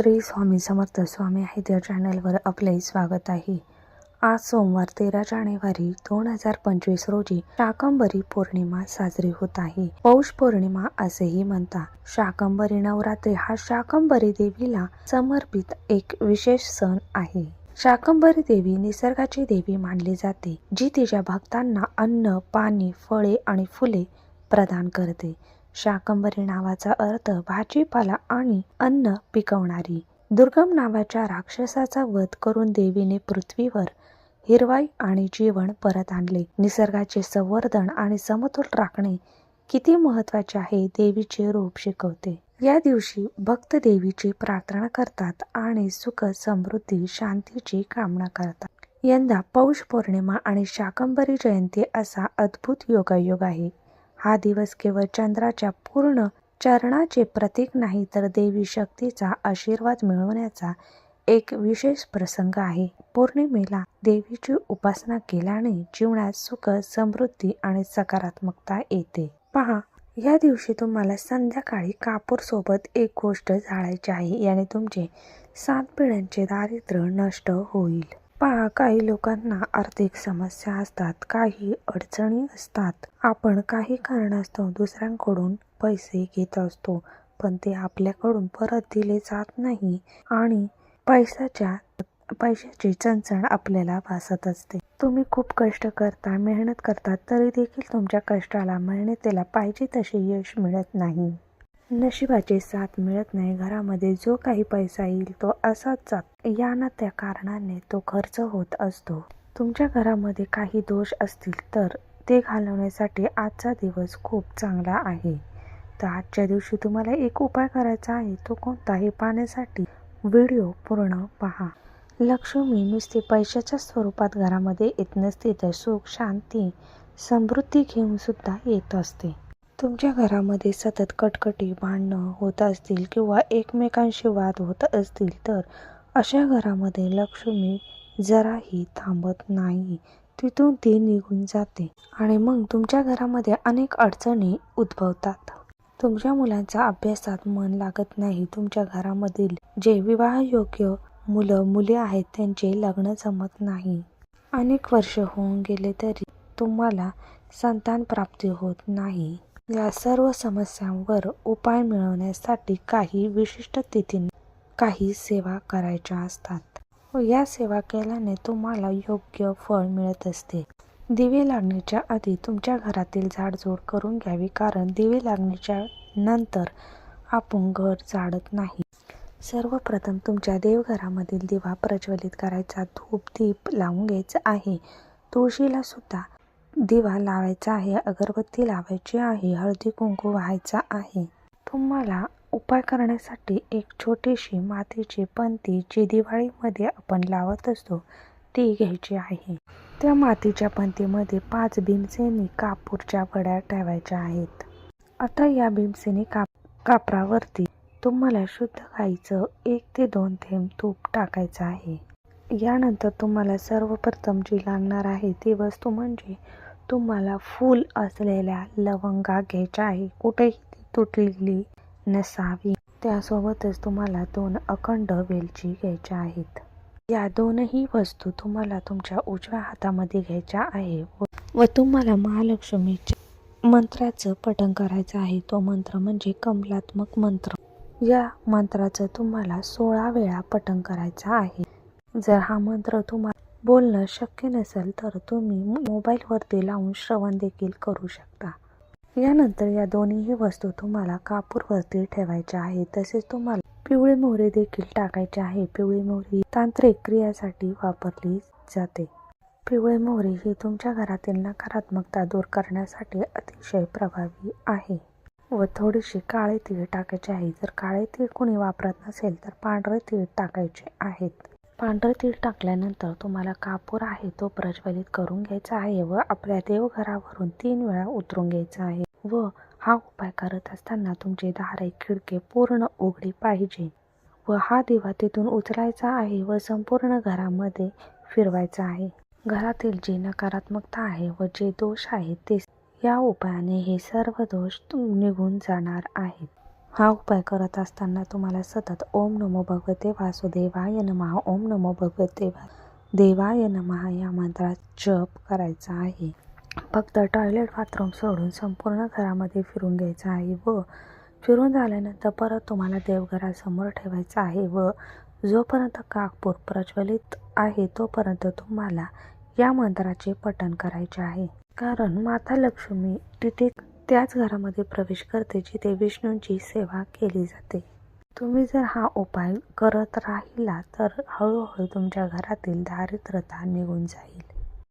श्री स्वामी समर्थ स्वामी आहेत या चॅनलवर आपले स्वागत आहे. आज सोमवार तेरा जानेवारी दोन हजार पंचवीस रोजी शाकंबरी पौर्णिमा साजरी होत आहे. पौष पौर्णिमा असेही म्हणतात शाकंबरी नवरात्री हा शाकंबरी देवीला समर्पित एक विशेष सण आहे. शाकंबरी देवी निसर्गाची देवी मानली जाते जी तिच्या भक्तांना अन्न पाणी फळे आणि फुले प्रदान करते. शाकंबरी नावाचा अर्थ भाजीपाला आणि अन्न पिकवणारी. दुर्गम नावाच्या राक्षसाचा वध करून देवीने पृथ्वीवर हिरवाई आणि जीवन परत आणले. निसर्गाचे संवर्धन आणि समतोल राखणे किती महत्त्वाचे आहे देवीचे रूप शिकवते. या दिवशी भक्त देवीची प्रार्थना करतात आणि सुख समृद्धी शांतीची कामना करतात. यंदा पौष पौर्णिमा आणि शाकंबरी जयंती असा अद्भुत योगायोग आहे. हा दिवस केवळ चंद्राच्या पूर्ण चरणाचे प्रतीक नाही तर देवी शक्तीचा आशीर्वाद मिळवण्याचा एक विशेष प्रसंग आहे. पौर्णिमेला देवीची उपासना केल्याने जीवनात सुख समृद्धी आणि सकारात्मकता येते. पहा या दिवशी तुम्हाला संध्याकाळी कापूर सोबत एक गोष्ट जाळायची आहे याने तुमचे सात पिढ्यांचे दारिद्र्य नष्ट होईल. पहा काही लोकांना आर्थिक समस्या असतात काही अडचणी असतात. आपण काही कारणास्तव दुसऱ्यांकडून पैसे घेत असतो पण ते आपल्याकडून परत दिले जात नाही आणि पैशाच्या पैशाची चणचण आपल्याला भासत असते. तुम्ही खूप कष्ट करता मेहनत करता तरी देखील तुमच्या कष्टाला मेहनतीला पाहिजे तसे यश मिळत नाही. नशिबाची साथ मिळत नाही. घरामध्ये जो काही पैसा येईल तो असाच जात. या ना त्या कारणाने तो खर्च होत असतो. तुमच्या घरामध्ये काही दोष असतील तर ते घालवण्यासाठी आजचा दिवस खूप चांगला आहे. तर आजच्या दिवशी तुम्हाला एक उपाय करायचा आहे. तो कोणता हे पाहण्यासाठी व्हिडिओ पूर्ण पहा. लक्ष्मी नुसते पैशाच्या स्वरूपात घरामध्ये येत नसते तर सुख शांती समृद्धी घेऊन सुद्धा येत असते. तुमच्या घरामध्ये सतत कटकटी भांडणं होत असतील किंवा एकमेकांशी वाद होत असतील तर अशा घरामध्ये लक्ष्मी जराही थांबत नाही. तिथून ती निघून जाते आणि मग तुमच्या घरामध्ये अनेक अडचणी उद्भवतात. तुमच्या मुलांचा अभ्यासात मन लागत नाही. तुमच्या घरामधील जे विवाहयोग्य मुलं मुली आहेत त्यांचे लग्न जमत नाही. अनेक वर्ष होऊन गेले तरी तुम्हाला संतान प्राप्ती होत नाही. या सर्व समस्यांवर उपाय मिळवण्यासाठी काही विशिष्ट तिथींना काही सेवा करायच्या असतात. या सेवा केल्याने तुम्हाला योग्य फळ मिळत असते. दिवे लागण्याच्या आधी तुमच्या घरातील झाडझूड करून घ्यावी कारण दिवे लागण्याच्या नंतर आपण घर जाडत नाही. सर्वप्रथम तुमच्या देवघरामधील दिवा प्रज्वलित करायचा. धूप दीप लावून घ्यायचा आहे. तुळशीला सुद्धा दिवा लावायचा आहे अगरबत्ती लावायची आहे हळदी कुंकू व्हायचा आहे. तुम्हाला उपाय करण्यासाठी एक छोटीशी मातीची पंती जी दिवाळीमध्ये आपण लावत असतो ती घ्यायची आहे. त्या मातीच्या पंतीमध्ये पाच भीमसेनी कापूरच्या वड्या ठेवायच्या आहेत. आता या भीमसेनी काप कापरावरती तुम्हाला शुद्ध गाईचं एक ते दोन थेंब तूप टाकायचं आहे. यानंतर तुम्हाला सर्वप्रथम जी लागणार आहे ती वस्तू म्हणजे तुम्हाला फूल असलेल्या लवंगा घ्यायच्या आहे. कुठेही ती तुटलेली नसावी. त्यासोबतच तुम्हाला दोन अखंड वेलची घ्यायच्या आहेत. या दोनही वस्तू तुम्हाला तुमच्या उजव्या हातामध्ये घ्यायच्या आहे व तुम्हाला महालक्ष्मीच्या मंत्राचं पठण करायचं आहे. तो मंत्र म्हणजे कमलात्मक मंत्र. या मंत्राचं तुम्हाला सोळा वेळा पठण करायचं आहे. जर हा मंत्र तुम्हाला बोलणं शक्य नसेल तर तुम्ही मोबाईलवरती लावून श्रवण देखील करू शकता. यानंतर या दोन्हीही वस्तू तुम्हाला कापूरवरती ठेवायच्या आहे तसेच तुम्हाला पिवळी मोहरी देखील टाकायची आहे. पिवळी मोहरी तांत्रिक क्रियासाठी वापरली जाते. पिवळी मोहरी ही तुमच्या घरातील नकारात्मकता दूर करण्यासाठी अतिशय प्रभावी आहे व थोडीशी काळे तीळ टाकायचे आहे. जर काळे तीळ कोणी वापरत नसेल तर पांढरे तीळ टाकायचे आहेत. पांढरं तीळ टाकल्यानंतर तुम्हाला कापूर आहे तो प्रज्वलित करून घ्यायचा आहे व आपल्या देवघरावरून तीन वेळा उतरून घ्यायचा आहे व हा उपाय करत असताना तुमचे दारे खिडके पूर्ण उघडी पाहिजे व हा दिवा तिथून उचलायचा आहे व संपूर्ण घरामध्ये फिरवायचा आहे. घरातील जी नकारात्मकता आहे व जे दोष आहेत ते या उपायाने हे सर्व दोष निघून जाणार आहेत. हा उपाय करत असताना तुम्हाला सतत ओम नमो भगवते वासुदेवाय नमः. ओम नमो भगवते देवाय नमः या मंत्रात जप करायचा आहे. फक्त टॉयलेट बाथरूम सोडून संपूर्ण घरामध्ये फिरून घ्यायचं आहे व फिरून झाल्यानंतर परत तुम्हाला देवघरासमोर ठेवायचं आहे व जोपर्यंत काकपूर प्रज्वलित आहे तोपर्यंत तुम्हाला या मंत्राचे पठण करायचे आहे. कारण माता लक्ष्मी तिथे त्याच घरामध्ये प्रवेश करते जिथे विष्णूंची सेवा केली जाते. तुम्ही जर हा उपाय करत राहिला तर हळूहळू तुमच्या घरातील दारिद्र्यता निघून जाईल.